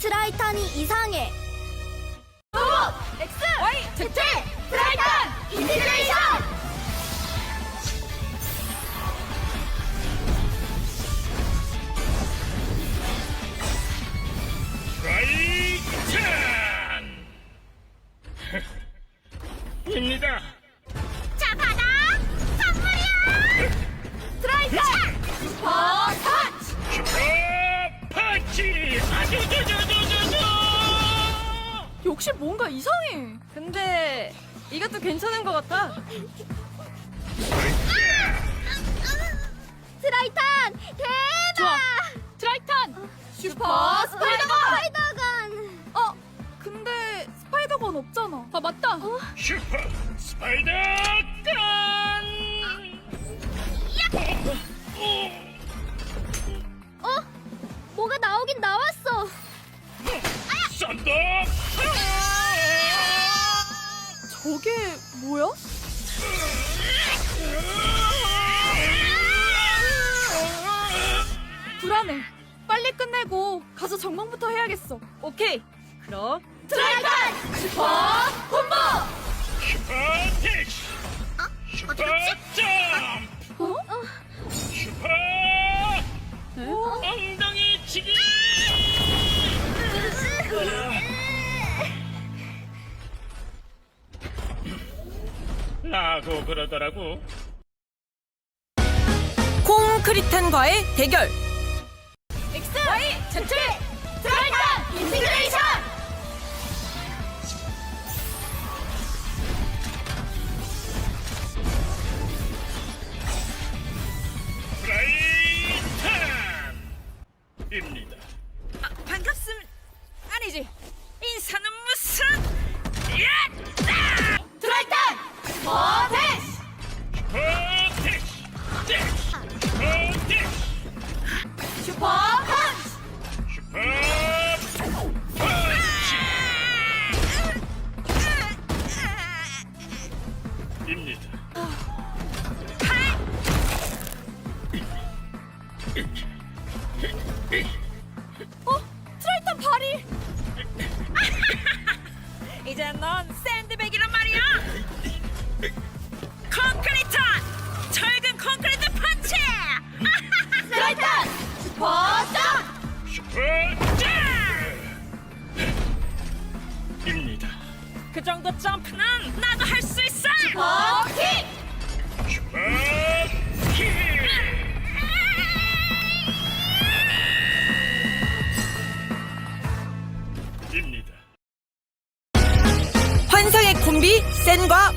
트라이탄이 이상해. X, Y, Z, 트라이탄, 인티 이것도 괜찮은 것 같아. 트라이탄 대박! 좋아. 트라이탄! 슈퍼 스파이더건! 스파이더건. 어, 근데 스파이더건 없잖아. 아, 맞다. 슈퍼 스파이더 건! 어? 뭐가 나오긴 나왔어. 썬더! 저게 뭐야? 불안해. 빨리 끝내고 가서 전망부터 해야겠어. 오케이. 그럼 트라이탄 슈퍼 콤보! 슈퍼 택시! 슈퍼 점프! 어? 슈퍼 네? 엉덩이 치기! 라고 그러더라고. 콩크리탄과의 대결 X, Y, Z, 입니다.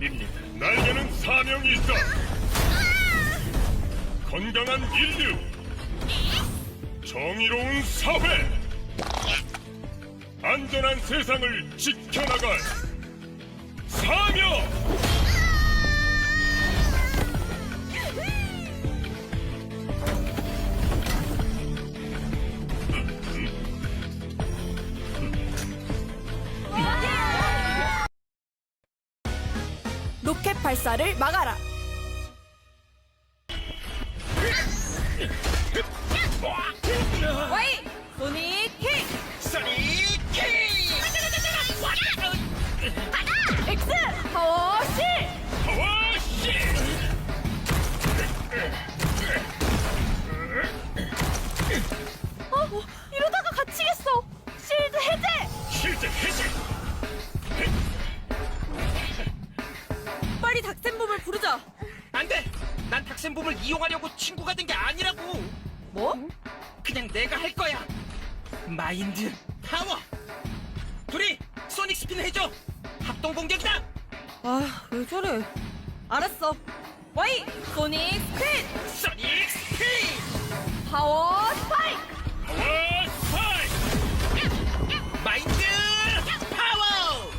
입니다. 날개는 사명이 있다. 건강한 인류, 정의로운 사회, 안전한 세상을 지켜나갈 사명. 발사를 막아라! 몸을 이용하려고 친구가 된 게 아니라고. 뭐? 그냥 내가 할 거야. 마인드 파워. 둘이 소닉 스핀 해줘. 합동 공격이다. 아, 왜 저래? 알았어. 와이! 소닉 스피드! 소닉 스핀. 파워 스파이크! 파워 스파이크. 마인드 파워.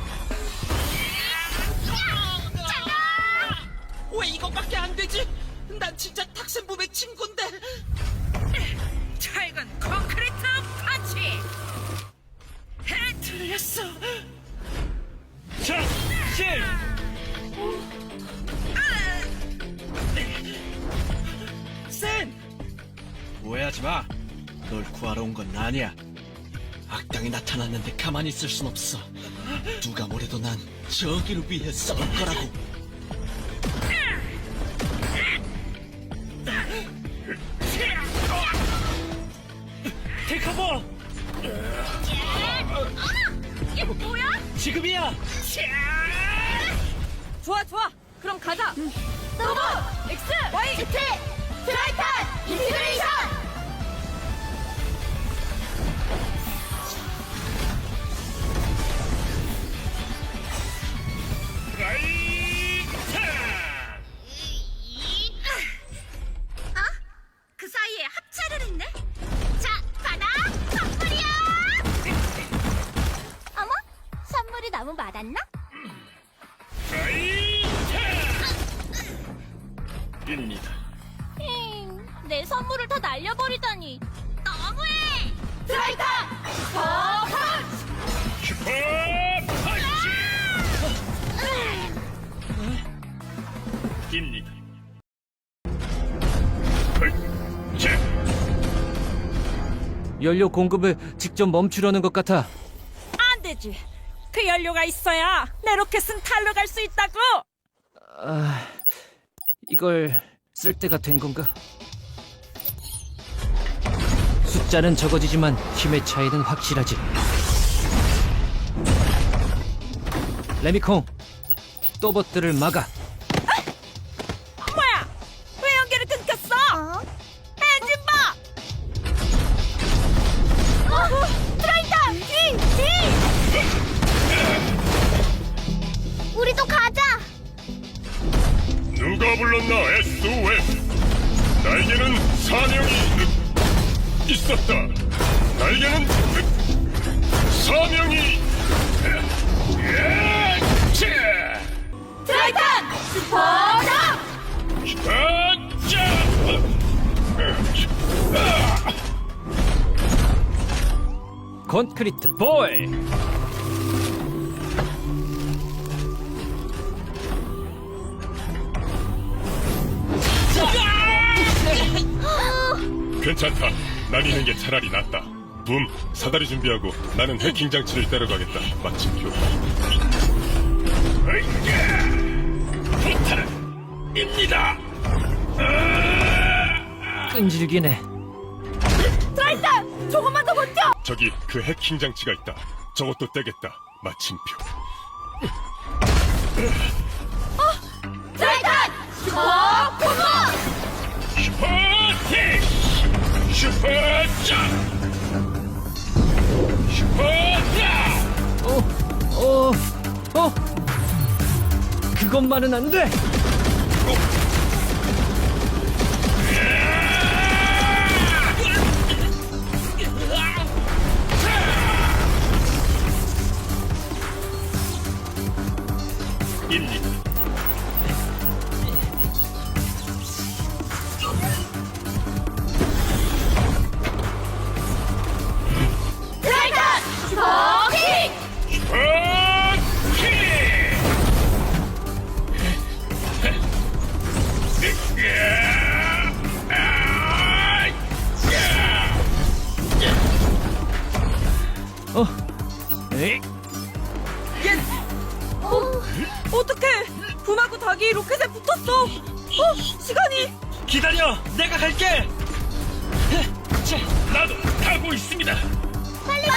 왜 이것밖에 안 되지? 진짜 탁센붐의 친구인데 차이건 콘크리트 파치 틀렸어 자, 실! 센! 오해하지 마. 널 구하러 온 건 아니야. 악당이 나타났는데 가만히 있을 순 없어. 누가 뭐래도 난 저기를 위해 싸울 거라고. 이게 뭐야? 지금이야! 좋아 좋아. 그럼 가자. 로봇 X Y Z 트라이탄 인티그레이션! 입니다. 힝, 내 선물을 다 날려버리다니. 너무해! 트라이탄! 슈퍼 펀치! 입니다. 자, 연료 공급을 직접 멈추려는 것 같아. 안 되지. 그 연료가 있어야 내 로켓은 달러 갈 수 있다고. 아, 이걸 쓸 때가 된 건가? 숫자는 적어지지만 힘의 차이는 확실하지. 레미콩, 또봇들을 막아. 사명이 예! 자! 트라이탄! 슈퍼다! 콘크리트 볼! 괜찮다 날리는 게 차라리 낫다 붐 사다리 준비하고 나는 해킹 장치를 때려가겠다 마침표 입니다 끈질기네. 트라이탄, 조금만 더 버텨. 저기 그 해킹 장치가 있다 저것도 떼겠다 마침표 트라이탄! 슈퍼! 슈퍼킥! 슈퍼점! 슈퍼점! 어, 어, 어! 그것만은 안 돼! 입 어, 에이, 어떡해? 붐하고 닭이 로켓에 붙었어. 어, 시간이. 기다려! 내가 갈게! 나도 가고 있습니다. 빨리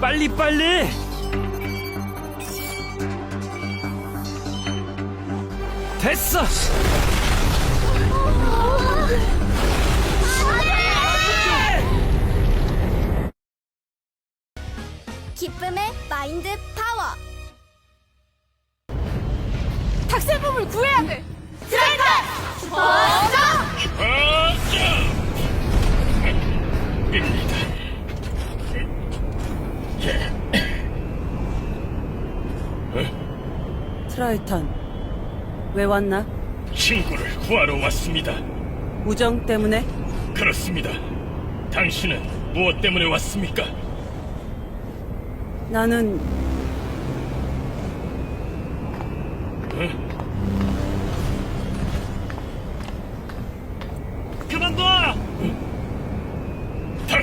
빨리! 빨리, 빨리! 됐어! 기쁨의 마인드 파워! 탁셀범을 구해야 돼. 슈퍼점! 입니다. 트라이탄, 왜 왔나? 친구를 구하러 왔습니다. 우정 때문에? 그렇습니다. 당신은 무엇 때문에 왔습니까? 나는 그만둬!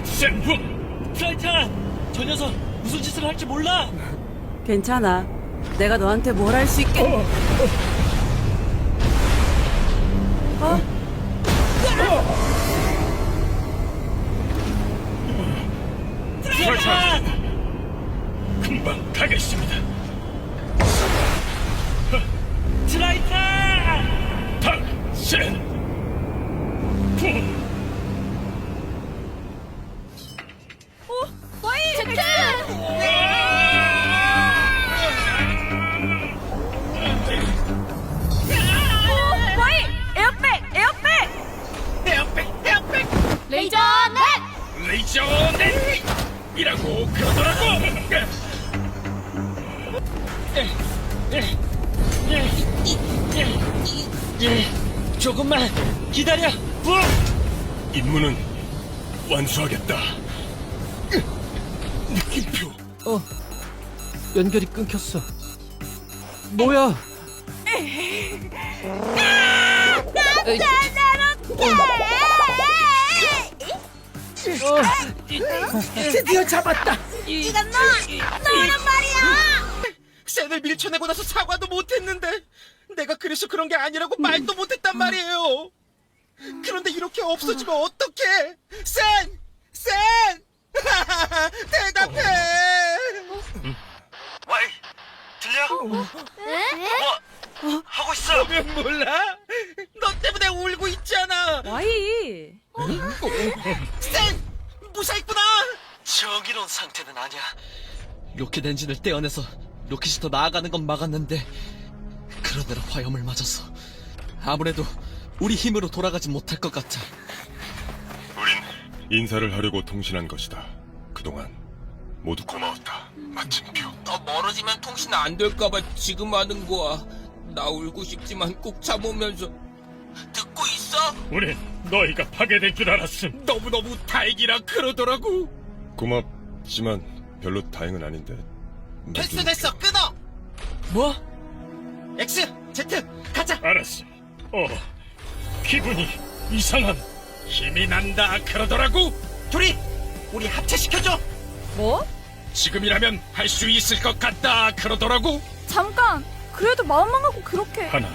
센붐 트라이탄! 저 녀석 무슨 짓을 할지 몰라! 괜찮아. 내가 너한테 뭘 할 수 있겠... 트 연결이 끊겼어. 뭐야? 에이, 드디어 잡았다! 이건 너! 너란 말이야! 샌을 밀쳐내고 나서 사과도 못했는데 내가 그래서 그런 게 아니라고 말도 못했단 말이에요. 그런데 이렇게 없어지면 어떡해? 샌! 샌! 대답해! 들려? 에? 하고 있어! 몰라? 너 때문에 울고 있잖아! 와이! 샌! 무사했구나! 정의로운 상태는 아니야. 로켓 엔진을 떼어내서 로켓이 더 나아가는 건 막았는데 그러느라 화염을 맞았어. 아무래도 우리 힘으로 돌아가지 못할 것 같아. 우린 인사를 하려고 통신한 것이다 그동안 모두 고마웠다 마침표 더 멀어지면 통신 안 될까봐 지금 하는 거야. 나 울고 싶지만 꼭 참으면서 듣고 있어? 우린 너희가 파괴된 줄 알았음 너무너무 다행이라 그러더라고. 고맙지만 별로 다행은 아닌데 됐어 됐어 끊어! 뭐? X, Z, 가자! 알았어 어 기분이 이상함 힘이 난다 그러더라고 둘이 우리 합체시켜줘! 뭐? 지금이라면 할 수 있을 것 같다 그러더라고 잠깐! 그래도 마음만 갖고 그렇게 하나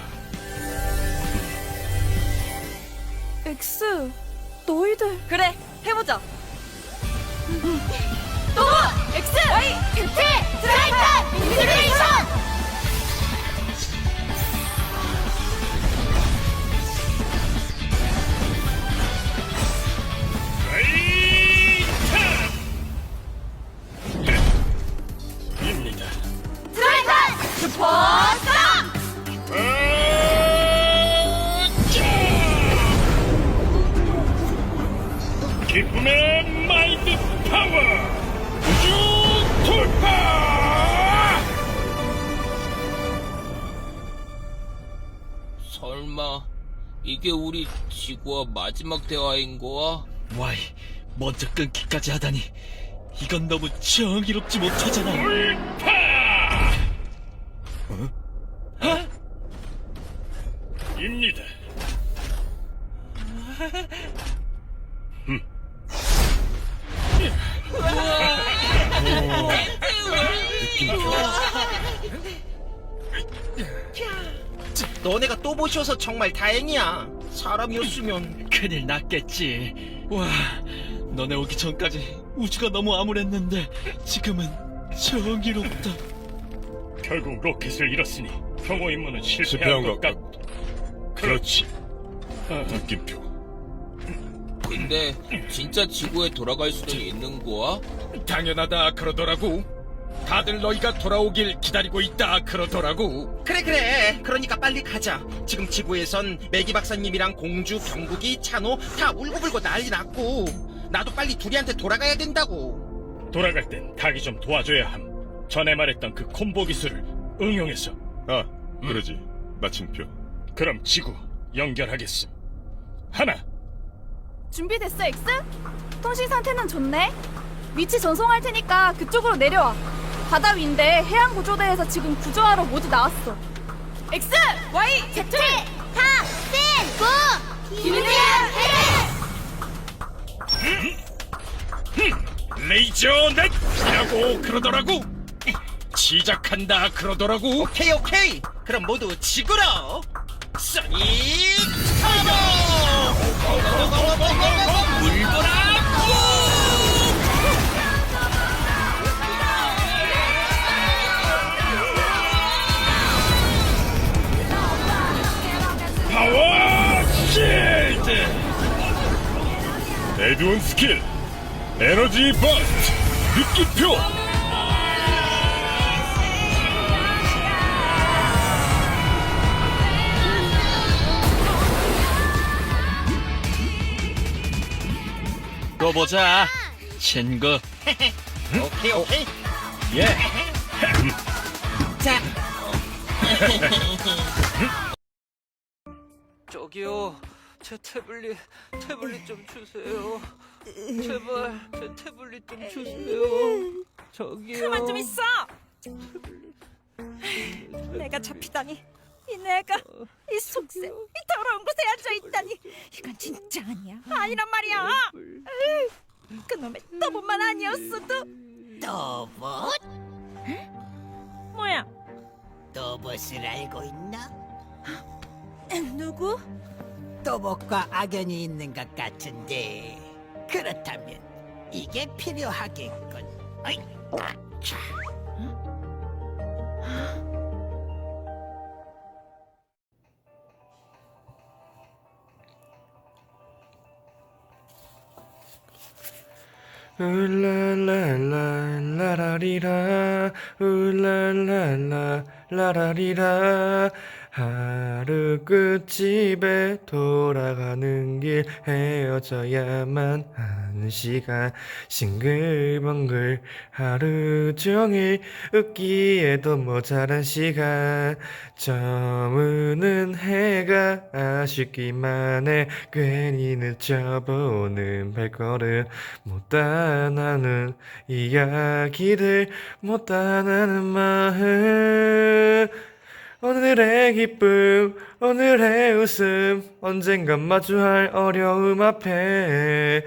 엑스 너희들 그래 해보자 또! 엑스! 와이! 제트! 트라이탄! 인티그레이션! 우리 지구와 마지막 대화인 거야? 와이, 먼저 끊기까지 하다니 이건 너무 정의롭지 못하잖아. 돌파 어? 입니다 너네가 또 보셔서 정말 다행이야. 사람이었으면 큰일 났겠지. 와, 너네 오기 전까지 우주가 너무 암울했는데 지금은 정의롭다. 결국 로켓을 잃었으니 경호 임무는 실패한 것 같... 그렇지 느낌표 근데 진짜 지구에 돌아갈 수는 있는 거야? 당연하다 그러더라고 다들 너희가 돌아오길 기다리고 있다 그러더라고. 그래 그래. 그러니까 빨리 가자. 지금 지구에선 매기 박사님이랑 공주, 경국이, 찬호 다 울고불고 난리 났고. 나도 빨리 둘이한테 돌아가야 된다고. 돌아갈 땐 닭이 좀 도와줘야 함. 전에 말했던 그 콤보 기술을 응용해서. 아 그러지. 마침표. 그럼 지구 연결하겠음. 하나. 준비됐어 엑스? 통신 상태는 좋네. 위치 전송할 테니까 그쪽으로 내려와 바다 위인데 해양 구조대에서 지금 구조하러 모두 나왔어 엑스! 와이! 제트! 탑! 센! 고! 김우현! 헤드! 쇼넷이라고 그러더라고. 시작한다 그러더라고. 오케이 오케이 그럼 모두 지구로 소닉 터보 에드온 스킬 에너지 버스트 느낌표. 또 보자. 친구 오케이 오케이. 예. 자. 저기요, 제 태블릿, 태블릿 좀 주세요. 제발, 제 태블릿 좀 주세요. 저기요. 그만 좀 있어. 내가 잡히다니. 이 내가 이 속셈, 이 더러운 곳에 앉아 있다니. 이건 진짜 아니야. 아니란 말이야. 으이, 그놈의 떠본만 아니었어도. 또봇? 뭐야? 또봇을 알고 있나? 누구? 또봇과 악연이 있는 것 같은데 그렇다면 이게 필요하겠군 어이, 아차. 울랄랄라 라라리라 울랄랄라 라라리라 하루 끝 집에 돌아가는 길 헤어져야만 하는 시간. 싱글벙글 하루 종일 웃기에도 모자란 시간. 저무는 해가 아쉽기만 해. 괜히 늦춰보는 발걸음 못다 나는 이야기들 못다 나는 마음 오늘의 기쁨 오늘의 웃음 언젠간 마주할 어려움 앞에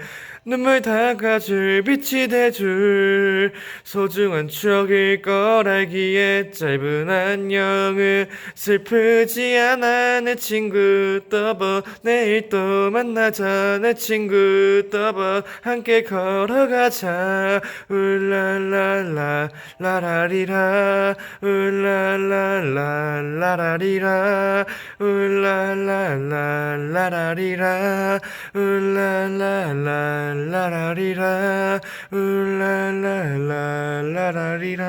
눈물 닦아줄 빛이 돼줄 소중한 추억일 걸 알기에 짧은 안녕은 슬프지 않아 내 친구 떠봐 내일 또 만나자 내 친구 떠봐 함께 걸어가자 울랄랄라 라라리라 울랄랄라 라라리라 울랄랄라 라라리라 울랄랄라 라라리라 울랄랄라 라라리라